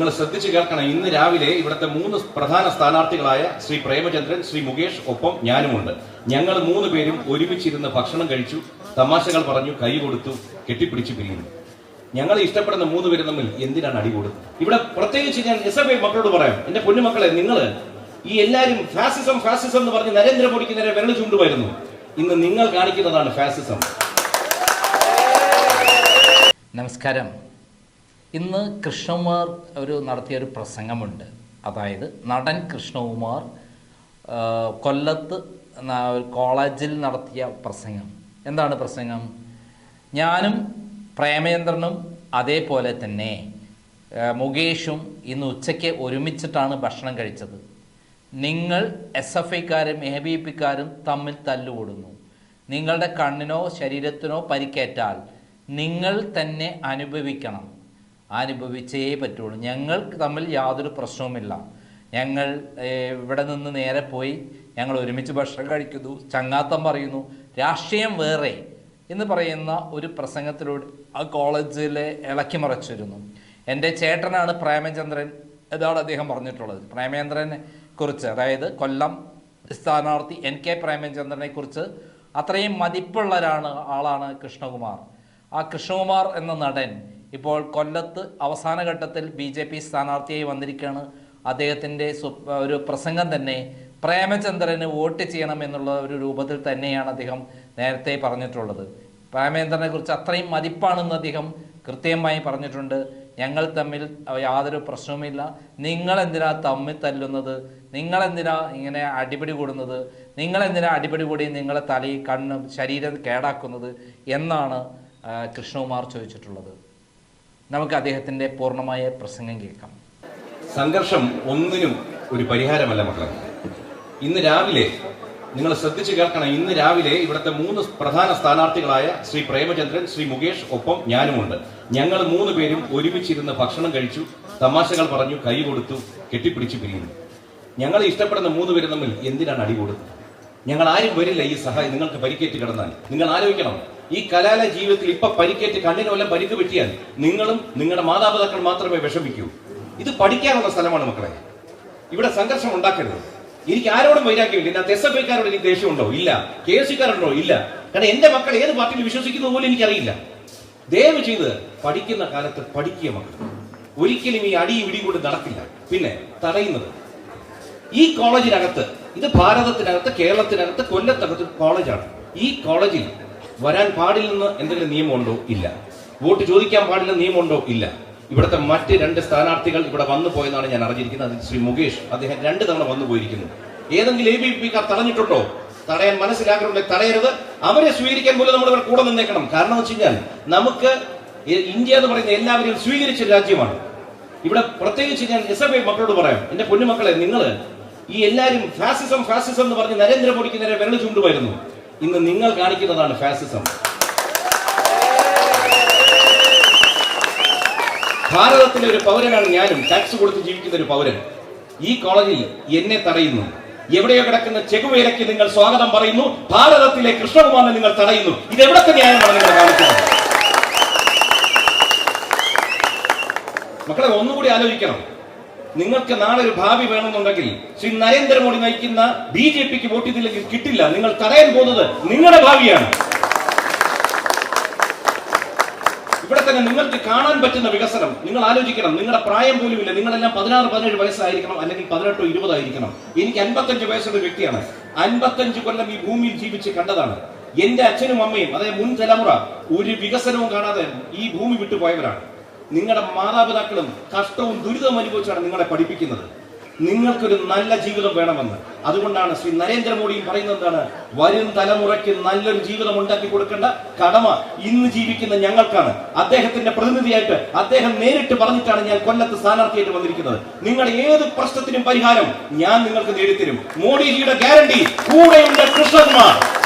നിങ്ങൾ ശ്രദ്ധിച്ചു കേൾക്കണം. ഇന്ന് രാവിലെ ഇവിടുത്തെ മൂന്ന് പ്രധാന സ്ഥാനാർത്ഥികളായ ശ്രീ പ്രേമചന്ദ്രൻ ശ്രീ മുകേഷ് ഒപ്പം ഞാനുമുണ്ട്. ഞങ്ങൾ മൂന്ന് പേരും ഒരുമിച്ചിരുന്ന് ഭക്ഷണം കഴിച്ചു തമാശകൾ പറഞ്ഞു കൈ കൊടുത്തു കെട്ടിപ്പിടിച്ചു പിരിയുന്നു. ഞങ്ങൾ ഇഷ്ടപ്പെടുന്ന മൂന്ന് പേരും തമ്മിൽ എന്തിനാണ് അടി കൊടുത്തത് ഇവിടെ പ്രത്യേകിച്ച് ഞാൻ എസ് എഫ് ഐ മക്കളോട് പറയാം. എന്റെ പൊന്നുമക്കളെ നിങ്ങൾ ഈ എല്ലാവരും ഫാസിസം ഫാസിസം എന്ന് പറഞ്ഞ് നരേന്ദ്രമോദിക്ക് നേരെ വിരൽ ചൂണ്ടുമായിരുന്നു. ഇന്ന് നിങ്ങൾ കാണിക്കുന്നതാണ് ഫാസിസം നമസ്കാരം. ഇന്ന് കൃഷ്ണകുമാർ ഒരു നടത്തിയ ഒരു പ്രസംഗമുണ്ട്. അതായത് നടൻ കൃഷ്ണകുമാർ കൊല്ലത്ത് കോളേജിൽ നടത്തിയ പ്രസംഗം. എന്താണ് പ്രസംഗം? ഞാനും പ്രേമചന്ദ്രനും അതേപോലെ തന്നെ മുകേഷും ഇന്ന് ഉച്ചയ്ക്ക് ഒരുമിച്ചിട്ടാണ് ഭക്ഷണം കഴിച്ചത്. നിങ്ങൾ എസ് എഫ് ഐക്കാരും എ ബി പിക്കാരും തമ്മിൽ തല്ലുകൂടുന്നു. നിങ്ങളുടെ കണ്ണിനോ ശരീരത്തിനോ പരിക്കേറ്റാൽ നിങ്ങൾ തന്നെ അനുഭവിക്കണം. അനുഭവിച്ചേ പറ്റുള്ളൂ. ഞങ്ങൾക്ക് തമ്മിൽ യാതൊരു പ്രശ്നവുമില്ല. ഞങ്ങൾ ഇവിടെ നിന്ന് നേരെ പോയി ഞങ്ങൾ ഒരുമിച്ച് ഭക്ഷണം കഴിക്കുന്നു ചങ്ങാത്തം പറയുന്നു രാഷ്ട്രീയം വേറെ എന്ന് പറയുന്ന ഒരു പ്രസംഗത്തിലൂടെ ആ കോളേജിലെ ഇളക്കി മറച്ചിരുന്നു. എന്റെ ചേട്ടനാണ് പ്രേമചന്ദ്രൻ എന്നാണ് അദ്ദേഹം പറഞ്ഞിട്ടുള്ളത്. പ്രേമചന്ദ്രനെ കുറിച്ച് അതായത് കൊല്ലം സ്ഥാനാർത്ഥി എൻ കെ പ്രേമചന്ദ്രനെ കുറിച്ച് അത്രയും മതിപ്പുള്ള ഒരാണ് ആളാണ് കൃഷ്ണകുമാർ. ആ കൃഷ്ണകുമാർ എന്ന നടൻ ഇപ്പോൾ കൊല്ലത്ത് അവസാന ഘട്ടത്തിൽ ബി ജെ പി സ്ഥാനാർത്ഥിയായി വന്നിരിക്കുകയാണ്. അദ്ദേഹത്തിന്റെ ഒരു പ്രസംഗം തന്നെ പ്രേമചന്ദ്രന് വോട്ട് ചെയ്യണം എന്നുള്ള ഒരു രൂപത്തിൽ തന്നെയാണ് അദ്ദേഹം നേരത്തെ പറഞ്ഞിട്ടുള്ളത്. പ്രേമചന്ദ്രനെ കുറിച്ച് അത്രയും മതിപ്പാണെന്ന് അദ്ദേഹം കൃത്യമായി പറഞ്ഞിട്ടുണ്ട്. ഞങ്ങൾ തമ്മിൽ യാതൊരു പ്രശ്നവുമില്ല. നിങ്ങളെന്തിനാ തമ്മിൽ തല്ലുന്നത്? നിങ്ങളെന്തിനാ ഇങ്ങനെ അടിപിടി കൂടുന്നത്? നിങ്ങളെന്തിനാ അടിപിടി കൂടി നിങ്ങളെ തലയും കണ്ണ് ശരീരം കേടാക്കുന്നത്? എന്നാണ് കൃഷ്ണകുമാർ ചോദിച്ചിട്ടുള്ളത്. നമുക്ക് അദ്ദേഹത്തിന്റെ പൂർണമായ പ്രസംഗം കേൾക്കാം. സംഘർഷം ഒന്നിനും ഒരു പരിഹാരമല്ല മക്കളെ. ഇന്ന് രാവിലെ നിങ്ങൾ ശ്രദ്ധിച്ചു കേൾക്കണം. ഇന്ന് രാവിലെ ഇവിടുത്തെ മൂന്ന് പ്രധാന സ്ഥാനാർത്ഥികളായ ശ്രീ പ്രേമചന്ദ്രൻ ശ്രീ മുകേഷ് ഒപ്പം ഞാനുമുണ്ട്. ഞങ്ങൾ മൂന്ന് പേരും ഒരുമിച്ചിരുന്ന് ഭക്ഷണം കഴിച്ചു തമാശകൾ പറഞ്ഞു കൈ കൊടുത്തു കെട്ടിപ്പിടിച്ചു പിരിയുന്നു. ഞങ്ങൾ ഇഷ്ടപ്പെടുന്ന മൂന്ന് പേരും തമ്മിൽ എന്തിനാണ് അടി കൊടുത്തത് ഞങ്ങൾ ആരും വരില്ല ഈ സഹായം. നിങ്ങൾക്ക് പരിക്കേറ്റ് കിടന്നാൽ. നിങ്ങൾ ആലോചിക്കണം. ഈ കലാല ജീവിതത്തിൽ ഇപ്പൊ പരിക്കേറ്റ് കണ്ണിന് വല്ല പരിക്ക് പറ്റിയാൽ നിങ്ങളും നിങ്ങളുടെ മാതാപിതാക്കൾ മാത്രമേ വിഷമിക്കൂ. ഇത് പഠിക്കാനുള്ള സ്ഥലമാണ് മക്കളെ. ഇവിടെ സംഘർഷം ഉണ്ടാക്കരുത്. എനിക്ക് ആരോടും വൈരാഗ്യമില്ല. ഞാൻ എസ് എഫ് ഐക്കാരോട് എനിക്ക് ഇല്ല. കെ എസ് സിക്കാരുണ്ടോ ഇല്ല. കാരണം എന്റെ മക്കൾ ഏത് പാർട്ടിയിൽ വിശ്വസിക്കുന്നത് പോലും എനിക്കറിയില്ല. ദയവ് ചെയ്ത് പഠിക്കുന്ന കാലത്ത് പഠിക്കുക മക്കൾ ഒരിക്കലും ഈ അടിയും ഇടിയും കൊണ്ട് നടക്കില്ല. പിന്നെ തടയുന്നത്. ഈ കോളേജിനകത്ത് ഇത് ഭാരതത്തിനകത്ത് കേരളത്തിനകത്ത് കൊല്ലത്തകത്ത് കോളേജാണ്. ഈ കോളേജിൽ വരാൻ പാടില്ലെന്ന് എന്തെങ്കിലും നിയമമുണ്ടോ? ഇല്ല. വോട്ട് ചോദിക്കാൻ പാടില്ല നിയമമുണ്ടോ? ഇല്ല. ഇവിടുത്തെ മറ്റ് രണ്ട് സ്ഥാനാർത്ഥികൾ ഇവിടെ വന്നു പോയെന്നാണ് ഞാൻ അറിഞ്ഞിരിക്കുന്നത്. അതിൽ ശ്രീ മുകേഷ് അദ്ദേഹം രണ്ട് തവണ വന്നു പോയിരിക്കുന്നു. ഏതെങ്കിലും എ ബി പിക്കാർ തടഞ്ഞിട്ടുണ്ടോ? തടയാൻ മനസ്സിലാക്കുന്നുണ്ടെങ്കിൽ തടയരുത്. അവരെ സ്വീകരിക്കാൻ പോലും നമ്മൾ ഇവിടെ കൂടെ നിന്നേക്കണം. കാരണം എന്ന് വെച്ച് കഴിഞ്ഞാൽ നമുക്ക് ഇന്ത്യ എന്ന് പറയുന്ന എല്ലാവരെയും സ്വീകരിച്ച രാജ്യമാണ്. ഇവിടെ പ്രത്യേകിച്ച് ഞാൻ എസ് എഫ് ഐ മക്കളോട് പറയാം. എന്റെ പൊന്നുമക്കളെ നിങ്ങൾ ഈ എല്ലാവരും ഫാസിസം ഫാസിസം എന്ന് പറഞ്ഞ് നരേന്ദ്രമോദിക്ക് നേരെ വിരൽ ചൂണ്ടുമായിരുന്നു. ഇന്ന് നിങ്ങൾ കാണിക്കുന്നതാണ് ഫാസിസം ഭാരതത്തിലെ ഒരു പൗരനാണ് ഞാനും. ടാക്സ് കൊടുത്ത് ജീവിക്കുന്ന ഒരു പൗരൻ. ഈ കോളേജിൽ എന്നെ തടയുന്നു. എവിടെയോ കിടക്കുന്ന ചെകുവേലയ്ക്ക് നിങ്ങൾ സ്വാഗതം പറയുന്നു. ഭാരതത്തിലെ കൃഷ്ണകുമാറിനെ നിങ്ങൾ തടയുന്നു. ഇത് എവിടത്തെ ന്യായമാണ് നിങ്ങൾ കാണിക്കുന്നത്? മക്കളെ ഒന്നുകൂടി ആലോചിക്കണം. നിങ്ങൾക്ക് നാളെ ഒരു ഭാവി വേണമെന്നുണ്ടെങ്കിൽ ശ്രീ നരേന്ദ്രമോദി നയിക്കുന്ന ബി ജെ പിക്ക് വോട്ട് ചെയ്തില്ലെങ്കിൽ കിട്ടില്ല. നിങ്ങൾ തടയാൻ പോകുന്നത് നിങ്ങളുടെ ഭാവിയാണ്. ഇവിടെ തന്നെ നിങ്ങൾക്ക് കാണാൻ പറ്റുന്ന വികസനം നിങ്ങൾ ആലോചിക്കണം നിങ്ങളുടെ പ്രായം പോലുമില്ല. നിങ്ങളെല്ലാം പതിനാറ് പതിനേഴ് വയസ്സായിരിക്കണം അല്ലെങ്കിൽ പതിനെട്ടോ ഇരുപതായിരിക്കണം. എനിക്ക് അൻപത്തഞ്ച് വയസ്സുള്ള വ്യക്തിയാണ്. അൻപത്തഞ്ച് കൊല്ലം ഈ ഭൂമിയിൽ ജീവിച്ച് കണ്ടതാണ്. എന്റെ അച്ഛനും അമ്മയും അതായത് മുൻ തലമുറ ഒരു വികസനവും കാണാതെ ഈ ഭൂമി വിട്ടുപോയവരാണ്. നിങ്ങളുടെ മാതാപിതാക്കളും കഷ്ടവും ദുരിതവും അനുഭവിച്ചാണ് നിങ്ങളെ പഠിപ്പിക്കുന്നത്. നിങ്ങൾക്കൊരു നല്ല ജീവിതം വേണമെന്ന്. അതുകൊണ്ടാണ് ശ്രീ നരേന്ദ്രമോദിയും പറയുന്നത് എന്താണ്? വരും തലമുറയ്ക്ക് നല്ലൊരു ജീവിതം ഉണ്ടാക്കി കൊടുക്കേണ്ട കടമ ഇന്ന് ജീവിക്കുന്ന ഞങ്ങൾക്കാണ്. അദ്ദേഹത്തിന്റെ പ്രതിനിധിയായിട്ട് അദ്ദേഹം നേരിട്ട് പറഞ്ഞിട്ടാണ് ഞാൻ കൊല്ലത്ത് സ്ഥാനാർത്ഥിയായിട്ട് വന്നിരിക്കുന്നത്. നിങ്ങളുടെ ഏത് പ്രശ്നത്തിനും പരിഹാരം ഞാൻ നിങ്ങൾക്ക് നേടിത്തരും. മോഡിജിയുടെ ഗ്യാരണ്ടി. കൂടെയുണ്ട് കൃഷ്ണകുമാർ.